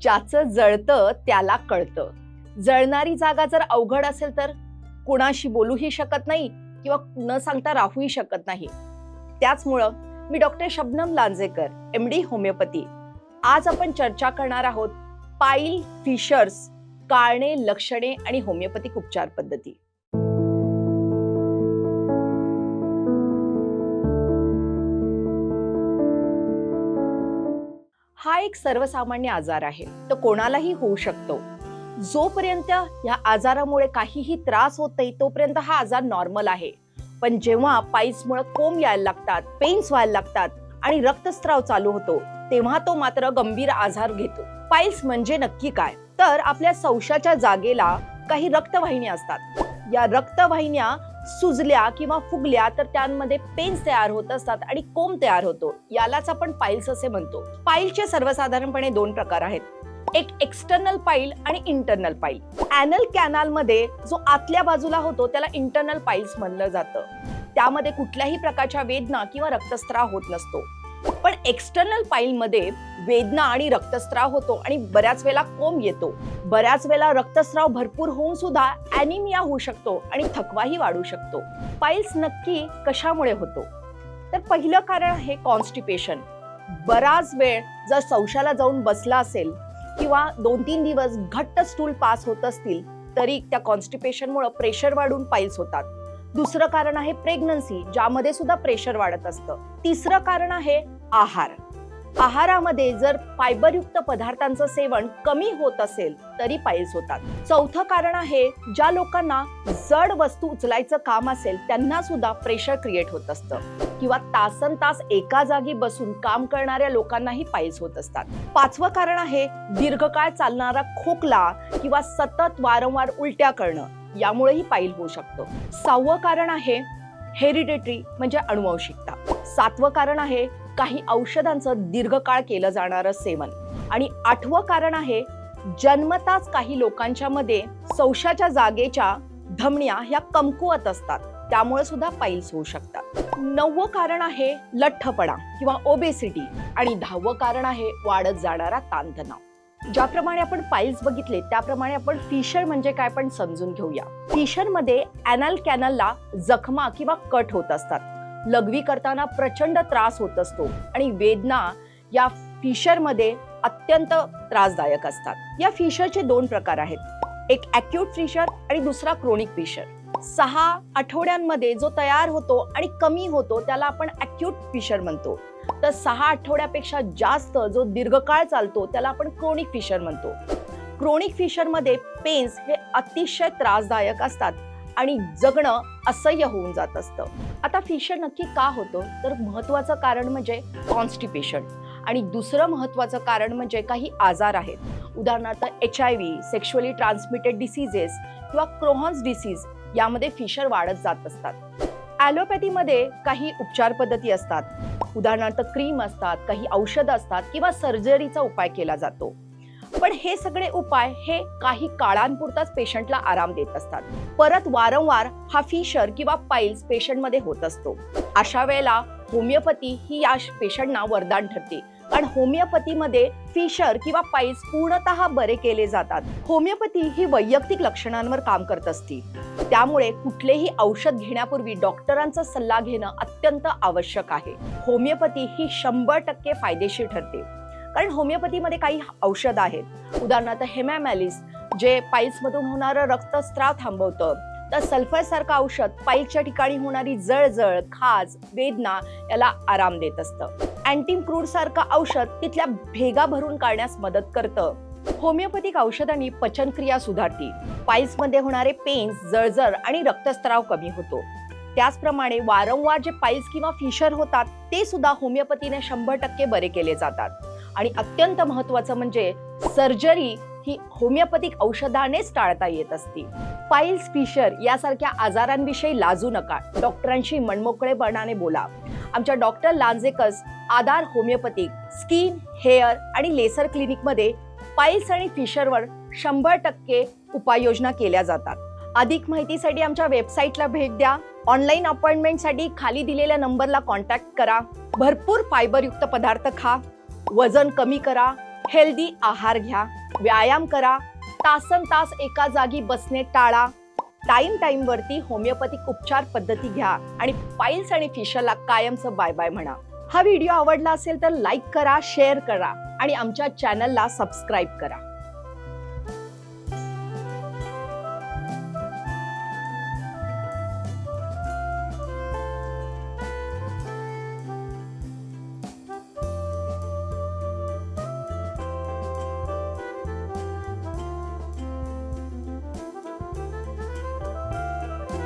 ज्याचं जळतं त्याला कळतं. जळणारी जागा जर अवघड असेल तर कुणाशी बोलूही शकत नाही किंवा न सांगता राहूही शकत नाही. त्याचमुळं मी doctor Shabnam Lanjekar M D homeopathy आज आपण चर्चा करणार आहोत पाईल फिशर्स कारणे लक्षणे आणि होमिओपॅथिक उपचार पद्धती. एक सर्वसामान्य आजार आहे. तो कोणालाही होऊ शकतो. जोपर्यंत या आजारामुळे काहीही त्रास होत नाही तोपर्यंत हा आजार नॉर्मल आहे. पण जेव्हा पाईल्समुळे कोंब यायला लागतात पेन्स व्हायला लागतात आणि रक्तस्राव चालू होतो तेव्हा तो मात्र गंभीर आजार घेतो. पाईल्स म्हणजे नक्की काय? तर आपल्या संशाच्या जागेला काही रक्तवाहिन्या असतात. या रक्तवाहिन्या सुजल्या किंवा फुगल्या तर त्यांमध्ये पेन्स तयार होत असतात आणि कोंब तयार होतो. यालाच आपण पाईल्स असे म्हणतो. पाईलचे सर्वसाधारणपणे दोन प्रकार आहेत. एक एक्सटर्नल पाईल आणि इंटरनल पाईल. अॅनल कॅनलमध्ये जो आतल्या बाजूला होतो त्याला इंटरनल पाईल्स म्हणलं जातं. त्यामध्ये कुठल्याही प्रकारच्या वेदना किंवा रक्तस्त्राव होत नसतो. पण एक्सटर्नल पाईलमध्ये वेदना आणि रक्तस्राव होतो आणि बऱ्याच वेळेला कोंब येतो. बऱ्याच वेळेला रक्तस्राव भरपूर होऊन सुद्धा अॅनिमिया होऊ शकतो आणि थकवाही वाढू शकतो. पाईल्स नक्की कशामुळे होतो? तर पहिलं कारण आहे कॉन्स्टिपेशन बराच वेळ जर संशाला जाऊन बसला असेल किंवा दोन तीन दिवस घट्ट स्टूल पास होत असतील तरी त्या कॉन्स्टिपेशनमुळे प्रेशर वाढून पाईल्स होतात. दुसरं कारण आहे प्रेग्नन्सी ज्यामध्ये सुद्धा प्रेशर वाढत असतं. तिसरं कारण आहे आहार. आहारामध्ये जर फायबरयुक्त पदार्थांचं सेवन कमी होत असेल तरी पाईल्स होतात चौथं कारण आहे ज्या लोकांना जड वस्तू उचलायचं काम असेल त्यांना सुद्धा प्रेशर क्रिएट होत असतं. किंवा तासन तास एका जागी बसून काम करणाऱ्या लोकांनाही पाईल्स होत असतात. पाचवं कारण आहे दीर्घकाळ चालणारा खोकला किंवा सतत वारंवार उलट्या करणं. यामुळेही पाईल होऊ शकतो. सहावं कारण आहे हेरिडेटरी म्हणजे अनुवंशिकता सातवं कारण आहे काही औषधांचं दीर्घकाळ केलं जाणारं सेवन. आणि आठवं कारण आहे जन्मताच काही लोकांच्या मध्ये संशाच्या जागेच्या धमण्या ह्या कमकुवत असतात. त्यामुळे सुद्धा पाईल्स होऊ शकतात. नववं कारण आहे लठ्ठपणा किंवा ओबेसिटी आणि दहावं कारण आहे वाढत जाणारा ताणतणाव. ज्याप्रमाणे आपण पाईल्स बघितले त्याप्रमाणे आपण फिशर म्हणजे काय पण समजून घेऊया. फिशरमध्ये अॅनल कॅनलला जखमा किंवा कट होत असतात. लघवी करताना प्रचंड त्रास होत असतो आणि वेदना या फिशरमध्ये अत्यंत त्रासदायक असतात. या फिशरचे दोन प्रकार आहेत. एक अॅक्यूट फिशर आणि दुसरा क्रोनिक फिशर सहा आठवड्यांमध्ये जो तयार होतो आणि कमी होतो त्याला आपण अॅक्यूट फिशर म्हणतो. तर सहा आठवड्यापेक्षा जास्त जो दीर्घकाळ चालतो त्याला आपण क्रोनिक फिशर म्हणतो. क्रोनिक फिशरमध्ये पेन्स हे अतिशय त्रासदायक असतात. आणि जगणं असह्य होऊन जात असतं. आता फिशर नक्की का होतं? तर महत्वाचं कारण म्हणजे कॉन्स्टिपेशन आणि दुसरं महत्वाचं कारण म्हणजे काही आजार आहेत. उदाहरणार्थ H I V sexually transmitted diseases किंवा क्रोहॉन्स डिसीज यामध्ये फिशर वाढत जात असतात. ॲलोपॅथीमध्ये काही उपचार पद्धती असतात. उदाहरणार्थ क्रीम असतात काही औषधं असतात किंवा सर्जरीचा उपाय केला जातो. पण हे सगळे उपाय हे काही काळांपुरताच पेशंटला आराम देत असतात. परत वारंवार हा फिशर किंवा पाईल्स पेशंटमध्ये होत असतो. अशा वेळेला होमिओपॅथी ही या पेशंटना वरदान ठरते. कारण होमिओपॅथीमध्ये फिशर किंवा पाईल्स पूर्णतः बरे केले जातात. होमिओपॅथी ही वैयक्तिक लक्षणांवर काम करत असते. त्यामुळे कुठलेही औषध घेण्यापूर्वी डॉक्टरांचा सल्ला घेणं अत्यंत आवश्यक आहे. होमिओपॅथी ही शंभर टक्के फायदेशीर ठरते. कारण होमिओपॅथीमध्ये काही औषध आहेत. उदाहरणार्थ हेमॅमॅलिस जे पाईल्समधून होणारं रक्तस्राव थांबवतं. तर सल्फरसारखं औषध पाईलच्या ठिकाणी होणारी जळजळ खाज वेदना याला आराम देत असतं. अँटीम क्रूड सारखं औषध तिथल्या भेगा भरून काढण्यास मदत करतं. होमिओपॅथिक औषधांनी पचनक्रिया सुधारते. पाईल्समध्ये होणारे पेन्स जळजळ आणि रक्तस्राव कमी होतो. त्याचप्रमाणे वारंवार जे पाईल्स किंवा फिशर होतात ते सुद्धा होमिओपॅथीने शंभर टक्के बरे केले जातात. आणि अत्यंत महत्वाचं म्हणजे सर्जरी ही होमिओपॅथिक औषधानेच टाळता येत असती. पाईल्स फिशर यासारख्या आजारांविषयी लाजू नका. डॉक्टरांशी मनमोकळेपणाने बोला. आमच्या doctor Lanjekar Aadhar homeopathic skin hair आणि लेसर क्लिनिकमध्ये पाईल्स आणि फिशरवर शंभर टक्के उपाययोजना केल्या जातात. अधिक माहितीसाठी आमच्या वेबसाईटला भेट द्या. ऑनलाईन अपॉइंटमेंटसाठी खाली दिलेल्या नंबरला कॉन्टॅक्ट करा. भरपूर फायबरयुक्त पदार्थ खा. वजन कमी करा हेल्दी आहार घ्या व्यायाम करा तासन तास एका जागी बसणे टाळा. टाइम टाइम वरती होमिओपॅथिक उपचार पद्धती घ्या आणि पाईल्स आणि फिशरला कायमचं बाय बाय म्हणा. हा व्हिडिओ आवडला असेल तर लाईक करा शेअर करा आणि आमच्या चॅनलला सबस्क्राईब करा.